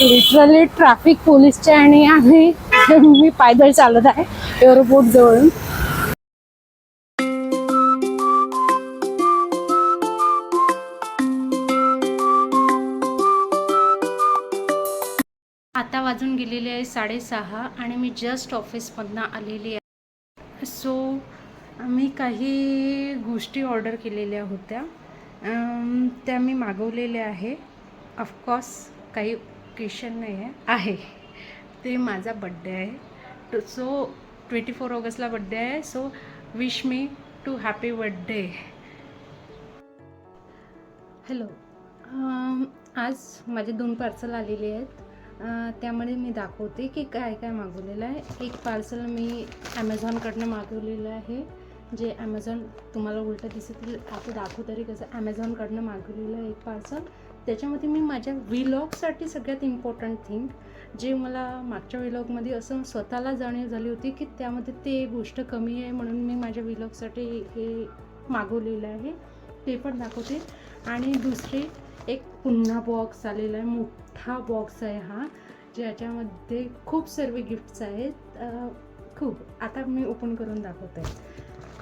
Literally traffic पोलीसच्या आणि आम्ही मी पायदळ चालत आहे एअरपोर्ट जवळून. आता वाजून गेलेले आहे साडेसहा आणि मी जस्ट ऑफिसमधनं आलेली आहे. सो मी काही गोष्टी ऑर्डर केलेल्या होत्या. त्या मी मागवलेल्या आहे. ऑफकोर्स काही ओकेशन नाही आहे. आहे ते माझा बड्डे आहे. सो ट्वेंटी फोर ऑगस्टला बड्डे आहे. So wish me to happy birthday hello आज माझे दोन पार्सल आलेले आहेत. त्यामध्ये मी दाखवते की काय काय मागवलेलं आहे. एक पार्सल मी ॲमेझॉनकडनं मागवलेलं आहे. जे ॲमेझॉन तुम्हाला उलटं दिसत आता दाखवू तरी कसं ॲमेझॉनकडनं मागवलेलं आहे एक पार्सल त्याच्यामध्ये मी माझ्या विलॉगसाठी सगळ्यात इम्पॉर्टंट थिंग जे मला मागच्या विलॉगमध्ये असं स्वतःला जाणीव झाली होती की त्यामध्ये ते गोष्ट कमी आहे म्हणून मी माझ्या विलॉगसाठी हे मागवलेलं आहे ते पण दाखवते. आणि दुसरी एक पुन्हा बॉक्स आलेला आहे मोठा बॉक्स आहे हा ज्याच्यामध्ये खूप सर्व गिफ्ट्स आहेत. खूप. आता मी ओपन करून दाखवते.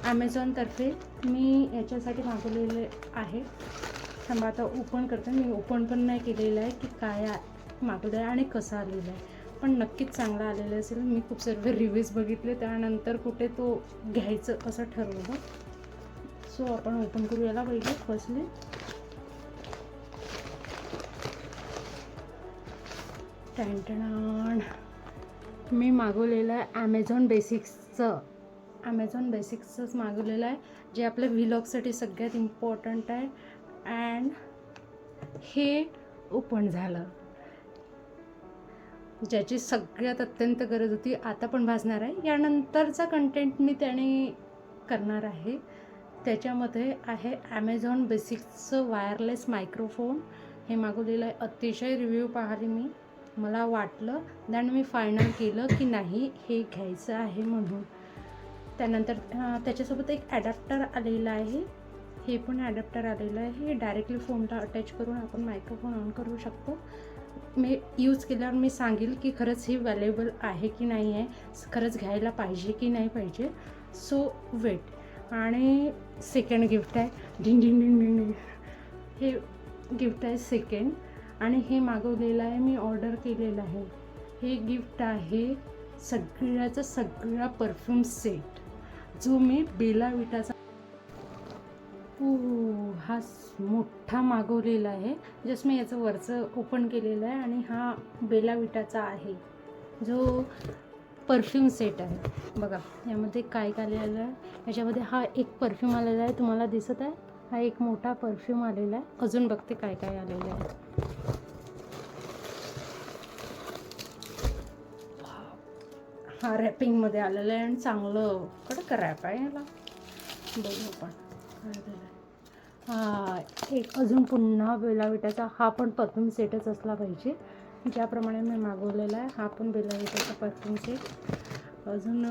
ॲमेझॉनतर्फे मी याच्यासाठी मागवलेले आहे. थांबा आता ओपन करते. मी ओपन पण नाही केलेलं आहे की काय मागवलं आहे आणि कसं आलेलं आहे. पण नक्कीच चांगला आलेला असेल. मी खूप सर्व रिव्ह्यूज बघितले. त्यानंतर कुठे तो घ्यायचं असं ठरवलं. सो आपण ओपन करू याला पहिले फर्स्टली टँटण मी मागवलेलं आहे ॲमेझॉन बेसिक्सचं ॲमेझॉन बेसिक्सचंच मागवलेलं आहे. जे आपल्या व्हिलॉगसाठी सगळ्यात इम्पॉर्टंट आहे. अँड हे ओपन झालं. ज्याची सगळ्यात अत्यंत गरज होती आता पण भासणार आहे. यानंतरचा कंटेंट मी त्याने करणार आहे. त्याच्यामध्ये आहे ॲमेझॉन बेसिक्सचं वायरलेस मायक्रोफोन हे मागवलेलं आहे. अतिशय रिव्ह्यू पाहिले मी. मला वाटलं दॅन मी फायनल केलं की नाही हे घ्यायचं आहे म्हणून. त्यानंतर त्याच्यासोबत एक ॲडॅप्टर आलेला आहे. हे पण ॲडॅप्टर आलेलं आहे. हे डायरेक्टली फोनला अटॅच करून आपण मायक्रोफोन ऑन करू शकतो. मी यूज केल्यावर मी सांगेल की खरंच हे वॅल्युएबल आहे की नाही आहे खरंच घ्यायला पाहिजे की नाही पाहिजे. सो वेट आणि सेकंड गिफ्ट आहे. डिंग डिंग डिंग डिंग हे गिफ्ट आहे सेकंड आणि हे मागवलेलं आहे मी ऑर्डर केलेलं आहे. हे गिफ्ट आहे सगळ्याचा सगळा परफ्यूम सेट जो मी बेला विटाचा हा मोठा मागवलेला आहे जस्ट मी याचं वरचं ओपन केलेलं आहे आणि हा बेला विटाचा आहे. जो परफ्यूम सेट आहे. बघा यामध्ये काय काय आलेलं आहे? याच्यामध्ये हा एक परफ्यूम आलेला आहे तुम्हाला दिसत आहे? हा एक मोठा परफ्यूम आलेला आहे. अजून बघते काय काय आलेलं आहे. हा रॅपिंगमध्ये आलेला आहे आणि चांगलं कडक रॅप आहे याला. बघू आपण. एक अजून पुन्हा बेलाविटाचा हा पण परफ्यूम सेटच असला पाहिजे. ज्याप्रमाणे मी मागवलेला आहे हा पण बेलाविटाचा परफ्यूम सेट अजून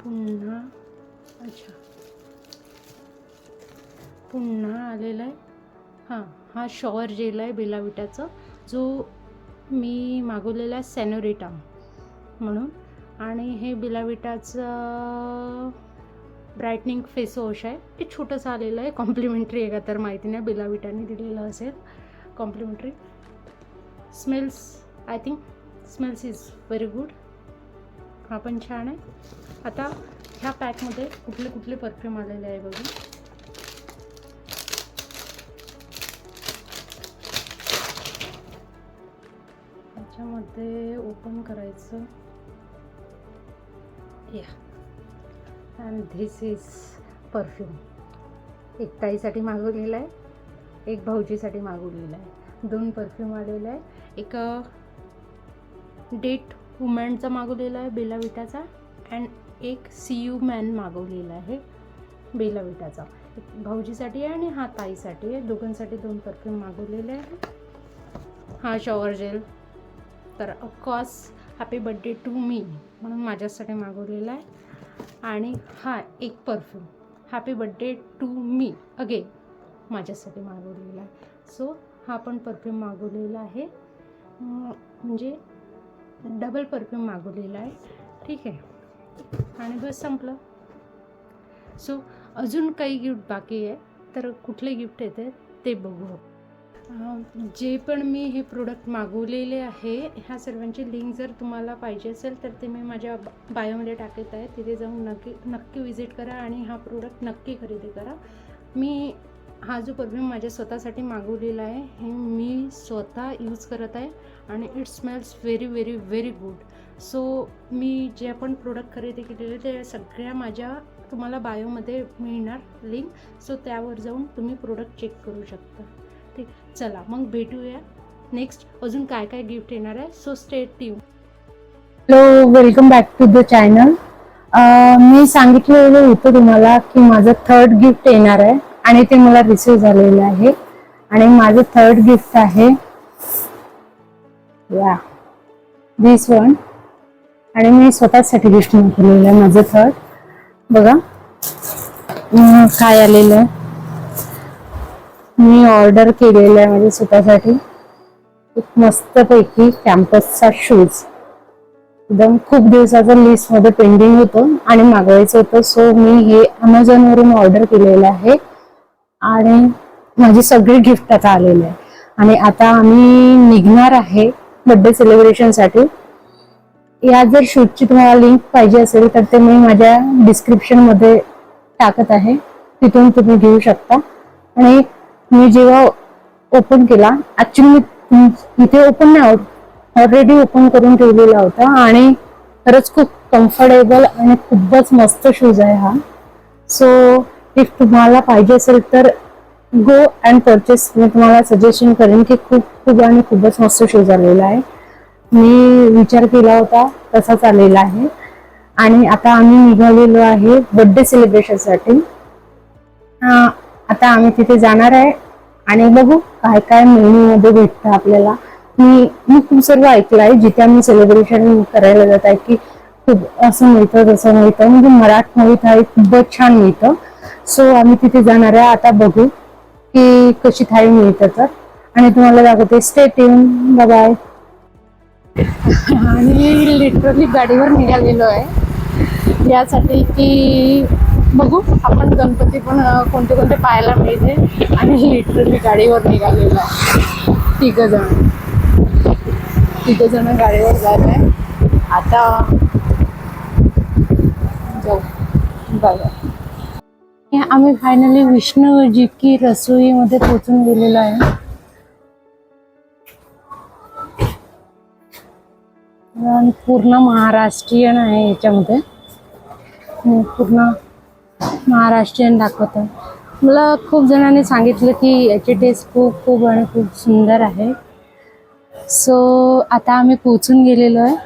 पुन्हा अच्छा. पुन्हा आलेला आहे. हां हा शॉवर जेल आहे बेलाविटाचा जो मी मागवलेला आहे सॅनोरिटा म्हणून. आणि हे बिलाविटाचं ब्राईटनिंग फेस वॉश आहे. ते छोटंसं आलेलं आहे. कॉम्प्लिमेंटरी आहे का तर माहिती नाही. बिलाविटाने दिलेलं असेल. Complimentary smells I think smells is very good हा पण छान आहे. आता ह्या पॅकमध्ये कुठले कुठले परफ्यूम आलेले आहे बघू. त्याच्यामध्ये ओपन करायचं. या. अँड धिस इज परफ्यूम एक ताईसाठी मागवलेला आहे एक भाऊजीसाठी मागवलेला आहे. दोन परफ्यूम आलेला आहे. एक डेट वुमॅनचा मागवलेला आहे बेला विटाचा अँड एक सी यू मॅन मागवलेला आहे बेला विटाचा एक भाऊजीसाठी आहे आणि हा ताईसाठी आहे. दोघांसाठी दोन परफ्यूम मागवलेले आहे. हा शॉवर जेल तर of course happy birthday to me म्हणून माझ्यासाठी मागवलेला आहे. आणि हा एक perfume happy birthday to me again माझ्यासाठी मागवलेला आहे. सो हा पण परफ्यूम मागवलेला आहे. म्हणजे डबल परफ्यूम मागवलेला आहे. ठीक आहे. आणि बस संपलं. सो अजून काही गिफ्ट बाकी आहे. तर कुठले गिफ्ट येते ते बघू. जे पण मी हे प्रोडक्ट मागवलेले आहे ह्या सर्वांची लिंक जर तुम्हाला पाहिजे असेल तर ते मी माझ्या बायोमध्ये टाकत आहे. तिथे जाऊन नक्की नक्की विजिट करा आणि हा प्रोडक्ट नक्की खरेदी करा. मी हा जो परफ्यूम माझ्या स्वतःसाठी मागवलेला आहे हे मी स्वतः यूज करत आहे आणि it smells very very very good so मी जे पण प्रोडक्ट खरेदी केलेले ते सगळ्या माझ्या तुम्हाला बायोमध्ये मिळणार लिंक सो त्यावर जाऊन तुम्ही प्रोडक्ट चेक करू शकता. ठीक चला मग भेटूया. नेक्स्ट अजून काय काय गिफ्ट येणार आहे? So stay tuned hello welcome back to the channel मी सांगितलेलं होतं तुम्हाला की माझं थर्ड गिफ्ट येणार आहे आणि ते मला रिसीव झालेलं आहे. आणि माझं थर्ड गिफ्ट आहे या दिस वन आणि मी स्वतःसाठी गिफ्ट मागवलेलं आहे माझं थर्ड बघा. काय आलेलं आहे. मी ऑर्डर केलेला आहे माझ्या स्वतःसाठी. एक मस्तपैकी कॅम्पसचा शूज एकदम खूप दिवसाचं लिस्टमध्ये पेंडिंग होतं आणि मागवायचं होतं. सो मी हे अमेझॉनवरून ऑर्डर केलेलं आहे. आणि माझी सगळी गिफ्ट आता आलेले आहे. आणि आता आम्ही निघणार आहे बड्डे सेलिब्रेशनसाठी या जर शूटची तुम्हाला लिंक पाहिजे असेल तर ते मी माझ्या डिस्क्रिप्शनमध्ये टाकत आहे. तिथून तुम्ही घेऊ शकता. आणि मी जेव्हा ओपन केला ऍक्च्युली मी इथे ओपन नाही ऑलरेडी ओपन करून ठेवलेला होता आणि खरंच खूप कम्फर्टेबल आणि खूपच मस्त शूज आहे हा. सो इफ तुम्हाला पाहिजे असेल तर गो अँड परचेस मी तुम्हाला सजेशन करेन की खूप खूप आणि खूपच मस्त शूज आलेला आहे. मी विचार केला होता तसाच आलेला आहे. आणि आता आम्ही निघालेलो आहे बर्थडे सेलिब्रेशनसाठी आता आम्ही तिथे जाणार आहे. आणि बघू काय काय मेन्यूमध्ये भेटतं आपल्याला. मी मी खूप सर्व ऐकलं आहे जिथे आम्ही सेलिब्रेशन करायला जात आहे की खूप असं मिळतं तसं मिळतं. म्हणजे मराठमोळी थाळी खूपच छान मिळतं. सो आम्ही तिथे जाणार आहे. आता बघू की कशी थाळी मिळतं तर. आणि तुम्हाला दाखवते. स्टेट येऊन बाय आणि लिटरली गाडीवर निघालेलो आहे. यासाठी की बघू. आपण गणपती पण कोणते कोणते पाहायला मिळते आणि लिटरली गाडीवर निघालेलो आहे. तिघ जण. तिघ जण गाडीवर जात आहे. आता जाऊ. बघा. हे आम्ही फायनली विष्णूजी की रसोईमध्ये पोचून गेलेलो आहे. पूर्ण महाराष्ट्रीयन आहे याच्यामध्ये. पूर्ण महाराष्ट्रीयन दाखवत. आहे मला खूप जणांनी सांगितलं की याची टेस्ट खूप खूप आणि खूप सुंदर आहे. सो आता आम्ही पोचून गेलेलो आहे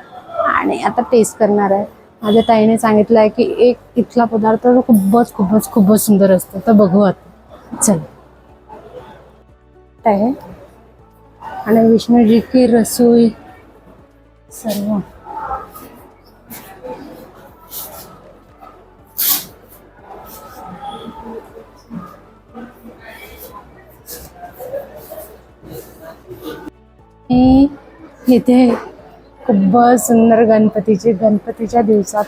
आणि आता टेस्ट करणार आहे. माझ्या ताईने सांगितलं आहे की एक इथला पदार्थ खूपच खूपच खूपच सुंदर असतो. तर बघू आता. चल. आहे आणि विष्णूजी की रसोई सर्व. इथे खूपच सुंदर गणपतीची गणपतीच्या दिवसात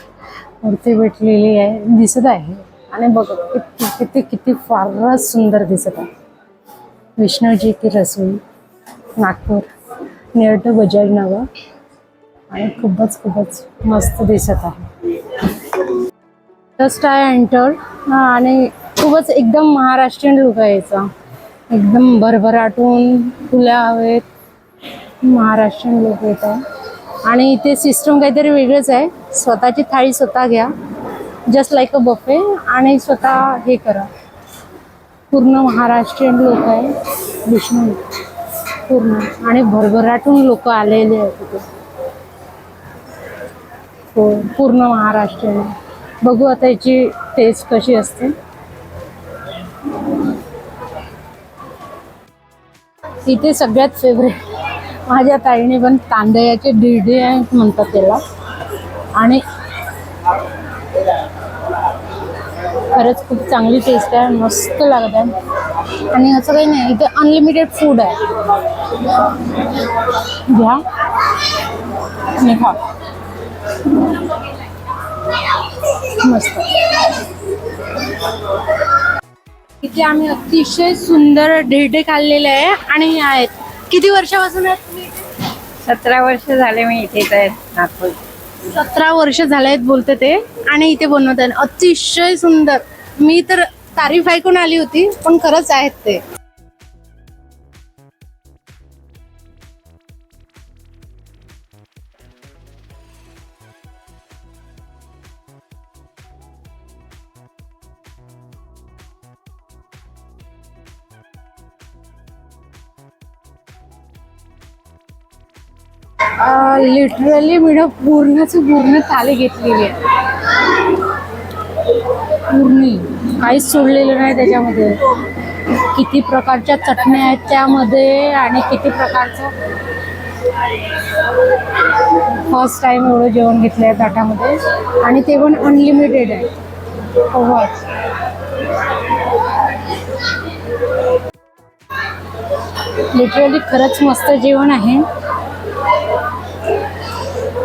मूर्ती भेटलेली आहे दिसत आहे. आणि बघ किती किती किती फारच सुंदर दिसत आहे. विष्णूजी की रसोई नागपूर नियर टू बजाजनगर आणि खूपच खूपच मस्त दिसत आहे. जस्ट आय एंटर आणि खूपच एकदम महाराष्ट्रीयन लुक आहे याचा. एकदम भरभराटून फुल्या हवेत. महाराष्ट्रीयन लोक येत आहे. आणि इथे सिस्टम काहीतरी वेगळंच आहे. स्वतःची थाळी स्वतः घ्या. जस्ट लाईक अ बफे आणि स्वतः हे करा. पूर्ण महाराष्ट्रीयन लोक आहे. विष्णू. पूर्ण. आणि भरभराटून लोक आलेले आहेत तिथे हो पूर्ण महाराष्ट्रीयन. बघू आता याची टेस्ट कशी असते. इथे सगळ्यात फेवरेट माझ्या ताईने पण तांदळाचे डिडे म्हणतात त्याला. आणि खरंच खूप चांगली टेस्ट आहे मस्त लागत आहे. आणि असं काही नाही इथे अनलिमिटेड फूड आहे. घ्या. आणि खा. मस्त. इथे आम्ही अतिशय सुंदर ढेढे खाल्लेले आहे आणि आहेत. किती वर्षापासून आहेत तुम्ही इथे? सतरा वर्ष झाले मी इथेच आहे नागपूर. सतरा वर्ष झाले आहेत बोलते ते आणि इथे बनवत आहे अतिशय सुंदर. मी तर तारीफ ऐकून आली होती पण खरंच आहेत ते. लिटरली मी ना पूर्णच पूर्ण थाली घेतलेली आहे. पूर्णी. काहीच सोडलेलं नाही त्याच्यामध्ये. किती प्रकारच्या चटण्या आहेत त्यामध्ये आणि किती प्रकारचं? फर्स्ट टाइम एवढं जेवण घेतलं आहे ताटामध्ये. आणि ते पण अनलिमिटेड आहे. ओव्हर लिटरली खरंच मस्त जेवण आहे.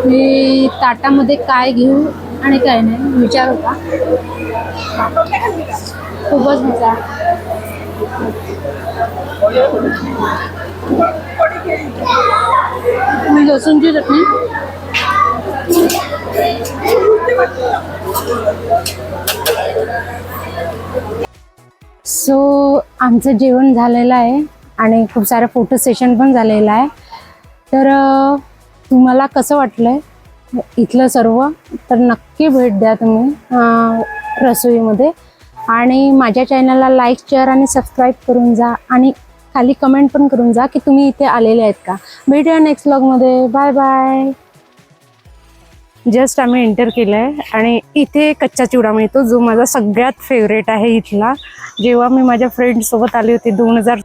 मी ताटामध्ये काय घेऊ आणि काय नाही विचार होता. खूपच मजा मी लसूणची चटणी. सो आमचं जेवण झालेलं आहे आणि खूप सारं फोटो सेशन पण झालेलं आहे. तर तुम्हाला कसं वाटलंय? इथलं सर्व तर नक्की भेट द्या तुम्ही रसोईमध्ये. आणि माझ्या चॅनलला लाईक शेअर आणि सबस्क्राईब करून जा. आणि खाली कमेंट पण करून जा की तुम्ही इथे आलेले आहेत का? भेटूया नेक्स्ट ब्लॉगमध्ये बाय बाय जस्ट आम्ही एंटर केलं आहे आणि इथे कच्चा चिवडा मिळतो जो माझा सगळ्यात फेवरेट आहे इथला. जेव्हा मी माझ्या फ्रेंडसोबत आली होती दोन हजार